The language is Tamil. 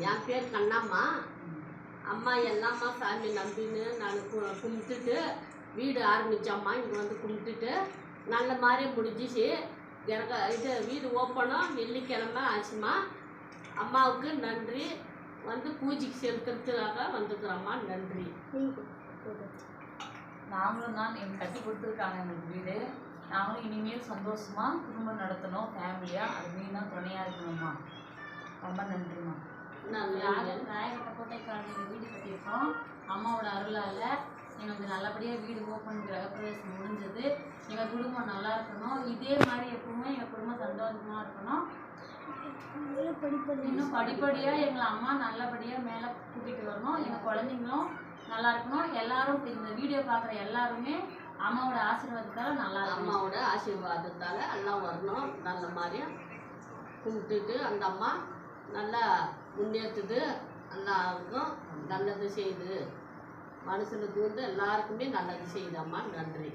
என் பேர் கண்ணாம்மா. அம்மா எல்லாம்மா சாமி நம்பின்னு நான் கு- கும்பிட்டுட்டு வீடு ஆரம்பித்தம்மா இங்கே வந்து கும்பிட்டுட்டு நல்ல மாதிரி முடிஞ்சிச்சு. எனக்கு இது வீடு ஓப்பனும் வெள்ளிக்கிழமை ஆச்சுமா அம்மாவுக்கு நன்றி. வந்து பூஜைக்கு செலுத்துறதுக்காக வந்துக்கிறோம்மா நன்றி. நாங்களும் தான் எங்களுக்கு கட்டி கொடுத்துருக்காங்க எங்களுக்கு வீடு. நாங்களும் இனிமேல் சந்தோஷமாக குடும்பம் நடத்தணும். ஃபேமிலியாக அது மெயினாக துணையாக இருக்கணும்மா. ரொம்ப நன்றிம்மா. நல்ல ராயகட்ட கோட்டைக்காரங்க வீடு கட்டியிருக்கோம். அம்மாவோட அருளால் எங்களுக்கு நல்லபடியாக வீடு ஓப்பன் கிரகப்பிரவேசம் முடிஞ்சது. எங்கள் குடும்பம் நல்லா இருக்கணும். இதே மாதிரி எப்பவுமே எங்கள் குடும்பம் சந்தோஷமாக இருக்கணும். இன்னும் படிப்படியாக எங்களை அம்மா நல்லபடியாக மேலே கூட்டிகிட்டு வரணும். எங்கள் குழந்தைங்களும் நல்லா இருக்கணும். எல்லாரும் இந்த வீடியோ பார்க்குற எல்லாருமே அம்மாவோட ஆசீர்வாதத்தால் நல்லா அம்மாவோட ஆசீர்வாதத்தால் எல்லாம் வரணும். நல்ல மாதிரியா கும்பிட்டுட்டு அந்த அம்மா நல்லா முன்னேற்றுது. எல்லாருக்கும் நல்லது செய்யுது மனசில் தூண்டு எல்லாருக்குமே நல்லது செய்யுதம்மா நன்றி.